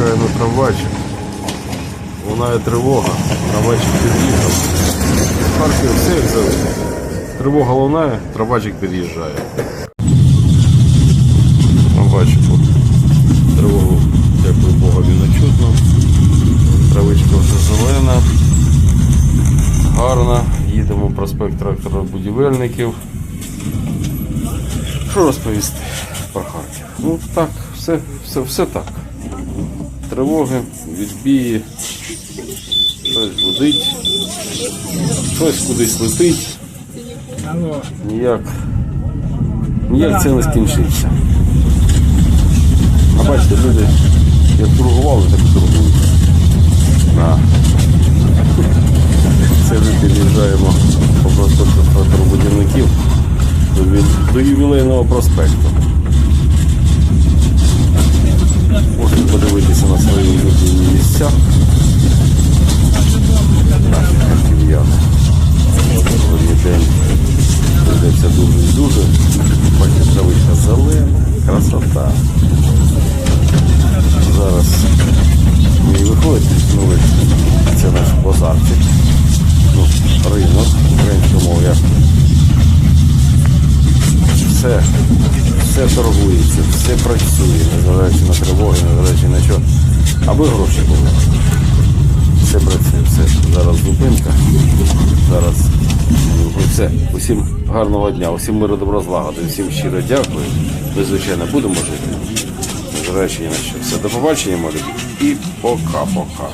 чекає на трамвайчик. Лунає тривога, трамвайчик під'їхав. Харків все завжди. Тривога лунає, трамвайчик під'їжджає. Бачу тут тривогу, дякую Богові, не чутно. Травичка вже зелена, гарна. Їдемо проспект трактора будівельників. Що розповісти про Харків? Ну так, все, все, все так. Тривоги, відбії, щось гудить, щось кудись летить. Ніяк, ніяк це не скінчиться. А бачите, люди як торгували, так і торгують. Да. Це ми під'їжджаємо по проспекту до ювілейного проспекту. Базарчик. Ну, ринок, українською мовою. Все, все торгується, все працює, незважаючи на тривоги, незважаючи на що. Аби гроші були. Все працює, все. Зараз зупинка. Зараз ну, все. Усім гарного дня, усім миру добро злагоди, всім щиро дякую. Ми, звичайно, будемо жити. Незважаючи на що. Все, до побачення, мої любі. І пока-пока.